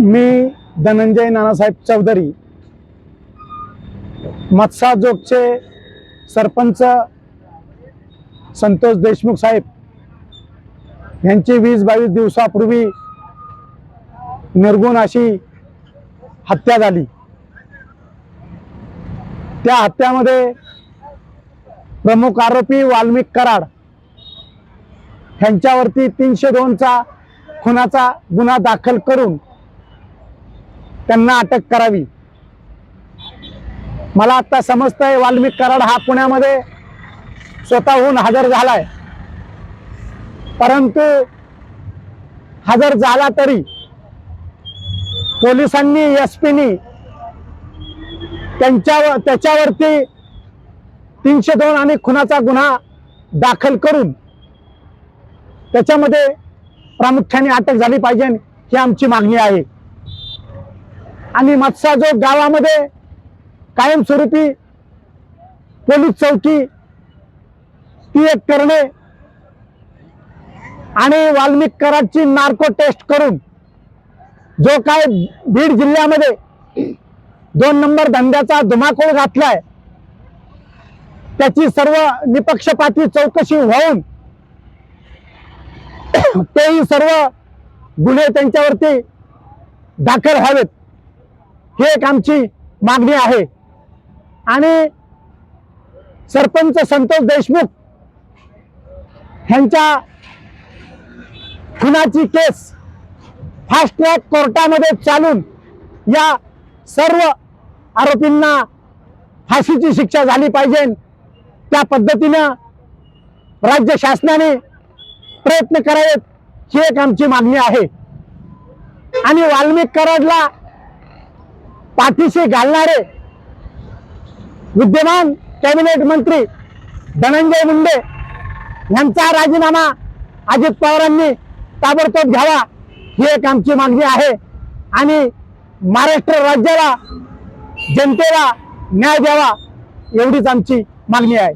मी धनंजय नानासाहेब चौधरी. मत्साजोगचे सरपंच संतोष देशमुख साहेब. यांची वीस बावीस दिवसापूर्वी निर्गुण अशी हत्या झाली. त्या हत्यामध्ये प्रमुख आरोपी वाल्मिक कराड ह्यांच्यावरती तीनशे दोनचा खुनाचा गुन्हा दाखल करून त्यांना अटक करावी. मला आता समजतंय वाल्मिक कराड हा पुण्यामध्ये स्वतःहून हजर झालाय. परंतु हजर झाला तरी पोलिसांनी एस पीनी त्यांच्यावर त्याच्यावरती तीनशे दोन आणि खुनाचा गुन्हा दाखल करून त्याच्यामध्ये प्रामुख्याने अटक झाली पाहिजे ही आमची मागणी आहे. आणि मत्साजोग गावामध्ये कायमस्वरूपी पोलीस चौकी ती एक करणे आणि वाल्मिक कराची नार्को टेस्ट करून जो काय बीड जिल्ह्यामध्ये दोन नंबर धंद्याचा धुमाकूळ घातलाय त्याची सर्व निपक्षपाती चौकशी होऊन तेही सर्व गुन्हे त्यांच्यावरती दाखल व्हावेत. ही एक आमची मागणी आहे. आणि सरपंच संतोष देशमुख ह्यांच्या खुनाची केस फास्ट ट्रॅक कोर्टामध्ये चालून या सर्व आरोपींना फाशीची शिक्षा झाली पाहिजे. त्या पद्धतीनं राज्य शासनाने प्रयत्न करावेत ही एक आमची मागणी आहे. आणि वाल्मिक कराडला पाठीशी घालणारे विद्यमान कॅबिनेट मंत्री धनंजय मुंडे यांचा राजीनामा अजित पवारांनी ताबडतोब घ्यावा ही एक आमची मागणी आहे. आणि महाराष्ट्र राज्याला जनतेला न्याय द्यावा एवढीच आमची मागणी आहे.